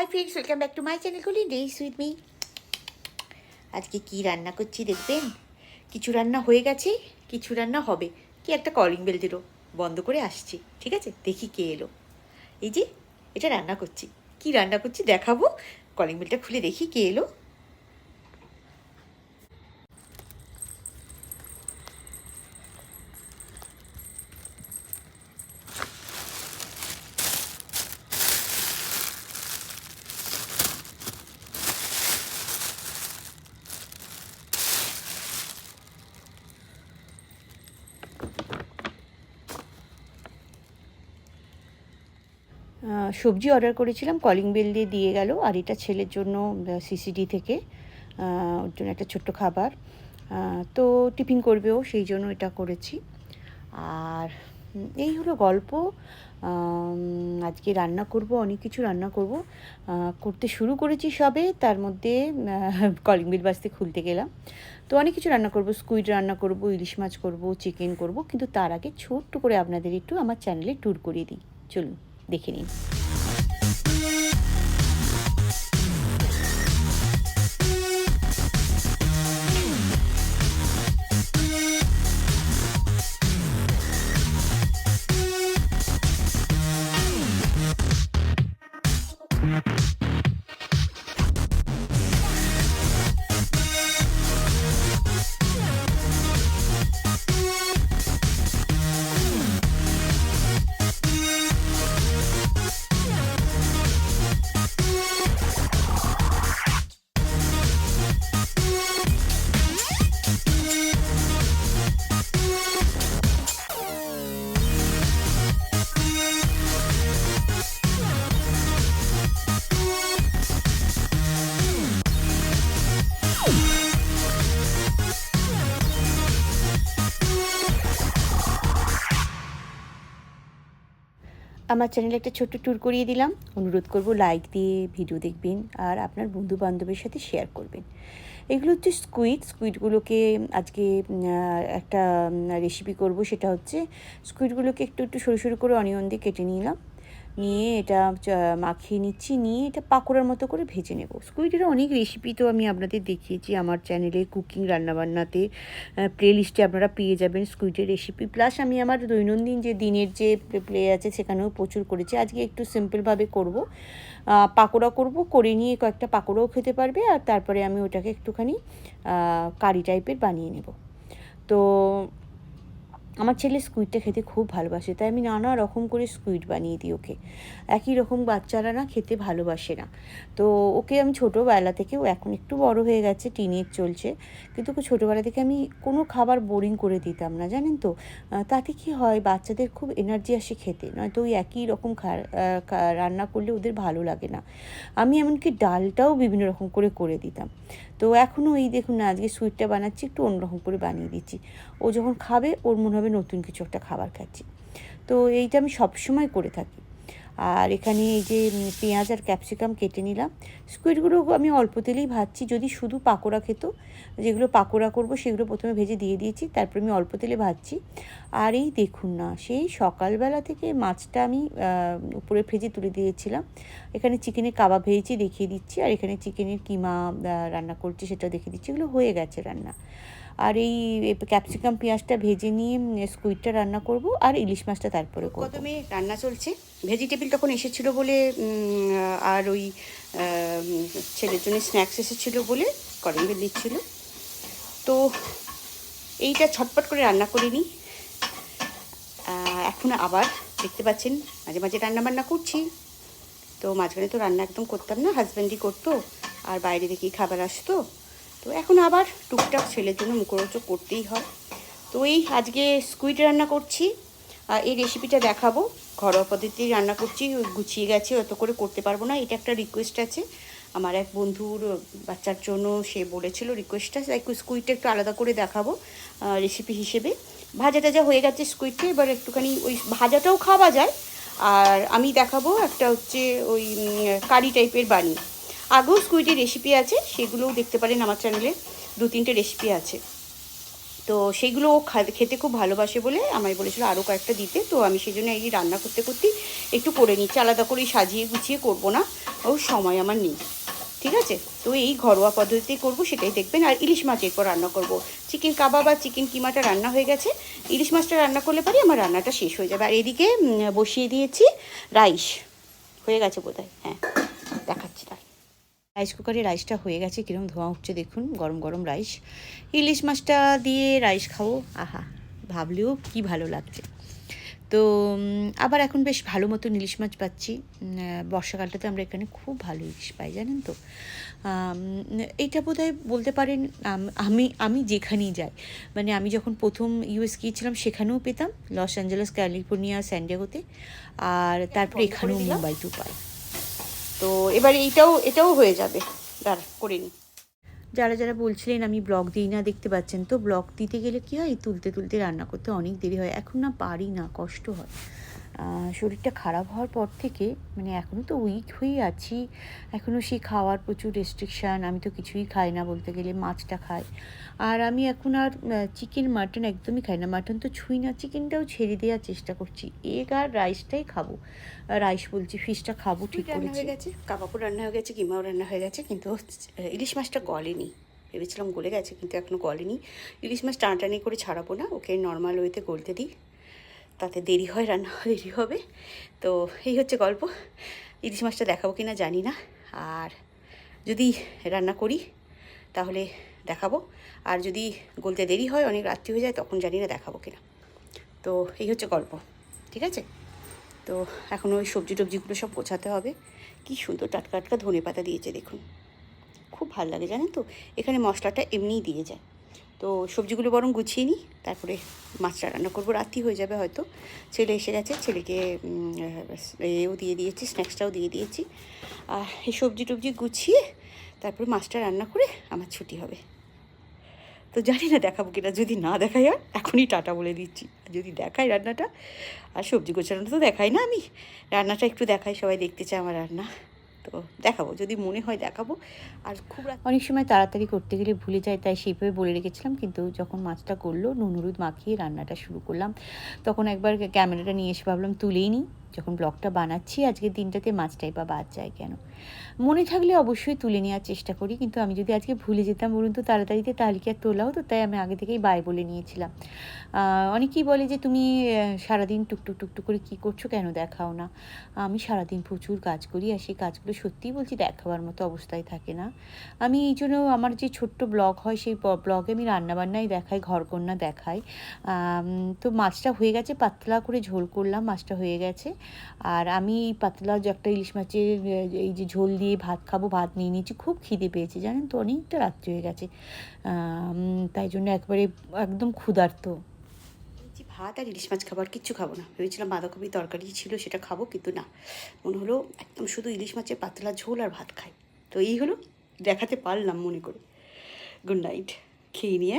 Hi friends welcome back to my channel খুলি days with me আজকে কি রান্না করছি দেখবেন? কিছু রান্না হয়ে গেছে, কিছু রান্না হবে। কি একটা কলিং বেল দিল, বন্ধ করে আসছি, ঠিক আছে? দেখি কে এলো। এই যে, এটা রান্না করছি। কি রান্না করছি দেখাবো? কলিং বেলটা খুলে দেখি কে এলো। সবজি অর্ডার করেছিলাম কলিং বেল দিয়ে দিয়ে গেল, আর এটা ছেলের জন্য সিসিডি থেকে ওর জন্য একটা ছোট্ট খাবার। তো টিফিন করবেও, সেই জন্য এটা করেছি। আর এই হলো গল্প। আজকে রান্না করব, অনেক কিছু রান্না করব। করতে শুরু করেছি সবে, তার মধ্যে কলিং বেল বাজতে খুলতে গেলাম। তো অনেক কিছু রান্না করব স্কুইড রান্না করব, ইলিশ মাছ করব চিকেন করব, কিন্তু তার আগে ছোট্ট করে আপনাদের একটু আমার চ্যানেলে ট্যুর করিয়ে দিই। চলুন। দেখে নিন। আমার চ্যানেলে একটা ছোট্ট ট্যুর করিয়ে দিলাম। অনুরোধ করব লাইক দিয়ে ভিডিও দেখবেন আর আপনার বন্ধু বান্ধবের সাথে শেয়ার করবেন। এগুলো হচ্ছে স্কুইড স্কুইডগুলোকে আজকে একটা রেসিপি করব। সেটা হচ্ছে স্কুইডগুলোকে একটু একটু সরু সরু করে অনিয়ন দিয়ে কেটে নিলাম। নিয়ে এটা মাখিয়ে নিচ্ছি, নিয়ে এটা পাকোড়ার মতো করে ভেজে নেব। স্কুইডের অনেক রেসিপি তো আমি আপনাদের দেখিয়েছি আমার চ্যানেলে কুকিং রান্নাবান্নাতে প্লে লিস্টে আপনারা পেয়ে যাবেন স্কুইডের রেসিপি প্লাস আমি আমার দৈনন্দিন যে দিনের যে প্লে আছে সেখানেও প্রচুর করেছি। আজকে একটু সিম্পলভাবে করব। পাকোড়া করব, করে নিয়ে কয়েকটা পাকোড়াও খেতে পারবে আর তারপরে আমি ওটাকে একটুখানি কারি টাইপের বানিয়ে নেব। তো আমার ছেলে স্কুইডটা খেতে খুব ভালোবাসে, তাই আমি নানা রকম করে স্কুইড বানিয়ে দিই ওকে। একই রকম বাচ্চারা না খেতে ভালোবাসে না। তো ওকে আমি ছোটোবেলা থেকে ও এখন একটু বড় হয়ে গেছে টিনেজ চলছে, কিন্তু ওকে ছোটোবেলা থেকে আমি কোনো খাবার বোরিং করে দিতাম না, জানেন তো? তাতে কি হয়, বাচ্চাদের খুব এনার্জি আসে খেতে, নয়তো ওই একই রকম রান্না করলে ওদের ভালো লাগে না। আমি এমনকি ডালটাও বিভিন্ন রকম করে করে দিতাম। তো এখনও এই দেখুন না, আজকে সুইটটা বানাচ্ছি, একটু অন্যরকম করে বানিয়ে দিচ্ছি। ও যখন খাবে, ওর মনে হবে নতুন কিছু একটা খাবার খাচ্ছি। তো এইটা আমি সবসময় করে থাকি। আর এখানে এই যে পেঁয়াজ আর ক্যাপসিকাম কেটে নিলাম। স্কুইডগুলো আমি অল্প তেলেই ভাজছি, যদি শুধু পাকোড়া খেত। যেগুলো পাকোড়া করব সেগুলো প্রথমে ভেজে দিয়ে দিয়েছি, তারপর আমি অল্প তেলে ভাজছি। আর এই দেখুন না, সেই সকালবেলা থেকে মাছটা আমি উপরে ভেজে তুলে দিয়েছিলাম। এখানে চিকেনের কাবাব ভেজেছি, দেখিয়ে দিচ্ছি। আর এখানে চিকেনের কিমা রান্না করছি সেটা দেখিয়ে দিচ্ছি। এগুলো হয়ে গেছে রান্না। আর এই ক্যাপসিকাম পেঁয়াজটা ভেজে নিয়ে স্কুইডটা রান্না করব আর ইলিশ মাছটা তারপরে প্রথমে রান্না চলছে। ভেজিটেবিল তখন এসেছিল বলে আর ওই ছেলের জন্য স্ন্যাক্স এসেছিল বলে কলিং বেল দিচ্ছিল। তো এইটা ছটপট করে রান্না করে নিই। এখন আবার দেখতে পাচ্ছেন, মাঝে মাঝে রান্না বান্না করছি। তো মাঝখানে তো রান্না একদম করতাম না হাজব্যান্ডই করতো, আর বাইরে থেকেই খাবার আসতো। তো এখন আবার টুকটাক ছেলের জন্য মুখরোচক করতেই হয়। তো এই আজকে স্কুইড রান্না করছি। আর এই রেসিপিটা দেখাবো। ঘরোয়া পদ্ধতি রান্না করছি। গুছিয়ে গেছে, অত করে করতে পারব না। এটা একটা রিকোয়েস্ট আছে। আমার এক বন্ধুর বাচ্চার জন্য সে বলেছিল রিকোয়েস্টটা তাই স্কুইডটা একটু আলাদা করে দেখাবো রেসিপি হিসেবে। ভাজা টাজা হয়ে গেছে স্কুইডটা এবার একটুখানি ওই ভাজাটাও খাওয়া যায়। আর আমি দেখাবো একটা হচ্ছে ওই কারি টাইপের বানি আগেও স্কুইডের রেসিপি আছে, সেগুলোও দেখতে পারেন আমার চ্যানেলে দু তিনটে রেসিপি আছে। তো সেইগুলো ও খেতে খুব ভালোবাসে বলে আমায় বলেছিল আরও কয়েকটা দিতে। তো আমি সেই জন্য এই রান্না করতে করতেই একটু করে নিচ্ছি। আলাদা করে সাজিয়ে গুছিয়ে করব না। ও সময় আমার নেই। ঠিক আছে? তো এই ঘরোয়া পদ্ধতিতে করব, সেটাই দেখবেন। আর ইলিশ মাছ এরপর রান্না করব। চিকেন কাবাব আর চিকেন কিমাটা রান্না হয়ে গেছে। ইলিশ মাছটা রান্না করলে পারি আমার রান্নাটা শেষ হয়ে যাবে। আর এদিকে বসিয়ে দিয়েছি রাইস। হয়ে গেছে বোধহয়। হ্যাঁ দেখাচ্ছি তাই রাইস কুকারে রাইসটা হয়ে গেছে কীরকম ধোঁয়া উঠছে দেখুন গরম গরম রাইস ইলিশ মাছটা দিয়ে রাইস খাব আহা ভাবলেও কি ভালো লাগছে। তো আবার এখন বেশ ভালো মতো ইলিশ মাছ পাচ্ছি। বর্ষাকালটাতে আমরা এখানে খুব ভালো ইলিশ পাই জানেন তো। এইটা বোধহয় বলতে পারেন আমি আমি যেখানেই যাই মানে আমি যখন প্রথম ইউএস গিয়েছিলাম সেখানেও পেতাম লস অ্যাঞ্জেলেস ক্যালিফোর্নিয়া স্যান্ডিয়াগোতে আর তারপরে এখানেও মুম্বাইতেও পাই। তো এবার এইটাও এটাও হয়ে যাবে। দাঁড়া, করে নিই যারা যারা বলছিলেন আমি ব্লগ দিই না, দেখতে পাচ্ছেন, তো ব্লগ দিতে গেলে কী হয়? তুলতে তুলতে রান্না করতে অনেক দেরি হয়। এখন না পারি না, কষ্ট হয়। শরীরটা খারাপ হওয়ার পর থেকে মানে এখনও তো উইক হয়েই আছি। এখনও সেই খাওয়ার প্রচুর রেস্ট্রিকশান আমি তো কিছুই খাই না বলতে গেলে মাছটা খাই। আর আমি এখন আর চিকেন মাটন একদমই খাই না। মাটন তো ছুঁই না চিকেনটাও ছেড়ে দেওয়ার চেষ্টা করছি। এগ আর রাইসটাই খাব। রাইস বলছি ফিশটা খাব ঠিক রান্না হয়ে গেছে কাবাবও রান্না হয়ে গেছে কিমাও রান্না হয়ে গেছে কিন্তু ইলিশ মাছটা গলেনি। ভেবেছিলাম গলে গেছে কিন্তু এখনও গলেনি। ইলিশ মাছ টানাটানি করে ছাড়াবো না ওকে নর্মাল ওয়েতে গলতে দিই। তাতে দেরি হয়, রান্না দেরি হবে। তো এই হচ্ছে গল্প। ইলিশ মাছটা দেখাবো কি না জানি না। আর যদি রান্না করি, তাহলে দেখাবো। আর যদি গলতে দেরি হয়, অনেক রাত্রি হয়ে যায়, তখন জানি না দেখাবো কিনা। তো এই হচ্ছে গল্প, ঠিক আছে? তো এখন ওই সবজি টবজিগুলো সব গোছাতে হবে। কি সুন্দর টাটকা টাটকা ধনে পাতা দিয়েছে, দেখুন। খুব ভালো লাগে, জানেন তো? এখানে মশলাটা এমনিই দিয়ে যায়। তো সবজিগুলো বরং গুছিয়ে নিই, তারপরে মাছটা রান্না করব। রাত্রি হয়ে যাবে হয়তো। ছেলে এসে গেছে, ছেলেকে এও দিয়ে দিয়েছি, স্ন্যাক্সটাও দিয়ে দিয়েছি। আর এই সবজি টবজি গুছিয়ে তারপরে মাছটা রান্না করে আমার ছুটি হবে। তো জানি না দেখাবো কিনা, যদি না দেখাই আর এখনই টাটা বলে দিচ্ছি। যদি দেখাই রান্নাটা, আর সবজি গোছানো তো দেখাই না আমি। রান্নাটা একটু দেখাই, সবাই দেখতে চায় আমার রান্না। তো দেখাবো, যদি মনে হয় দেখাবো। আর খুব অনেক সময় তাড়াতাড়ি করতে গেলে ভুলে যায়, তাই সেইভাবে বলে রেখেছিলাম। কিন্তু যখন মাছটা করল, নুন, হলুদ মাখিয়ে রান্নাটা শুরু করলাম, তখন একবার ক্যামেরাটা নিয়ে এসে ভাবলাম তুলেই নিই যখন ব্লগটা বানাচ্ছি আজকের দিনটাতে মাছটাই বা বাদ যায় কেন? মনে থাকলে অবশ্যই তুলে নেওয়ার চেষ্টা করি, কিন্তু আমি যদি আজকে ভুলে যেতাম বলুন তো তাড়াতাড়িতে, তাহলে কি আর তোলা হতো তাই আমি আগে থেকেই বাই বলে নিয়েছিলাম। অনেকেই বলে যে, তুমি সারাদিন টুকটুক টুকটুক করে কী করছ কেন দেখাও না? আমি সারাদিন প্রচুর কাজ করি, আর সেই কাজগুলো সত্যিই বলছি দেখাবার মতো অবস্থায় থাকে না। আমি এই জন্য আমার যে ছোট্ট ব্লগ হয়, সেই ব্লগে আমি রান্নাবান্নাই দেখাই ঘরকন্যা দেখাই। তো মাছটা হয়ে গেছে, পাতলা করে ঝোল করলাম, মাছটা হয়ে গেছে। আর আমি এই পাতলা একটা ইলিশ মাছের এই যে ঝোল দিয়ে ভাত খাব, ভাত নিয়ে নিয়েছি, খুব খিদে পেয়েছে, জানেন তো? অনেকটা রাত্রি হয়ে গেছে। তাই জন্য একবারে একদম ক্ষুধার্ত। ভাত আর ইলিশ মাছ খাবার কিচ্ছু খাব না। ভেবেছিলাম বাঁধাকপি তরকারি ছিল, সেটা খাব, কিন্তু না। মনে হলো একদম শুধু ইলিশ মাছের পাতলা ঝোল আর ভাত খাই। তো এই হলো, দেখাতে পারলাম মনে করে। গুড নাইট খেয়ে নিয়ে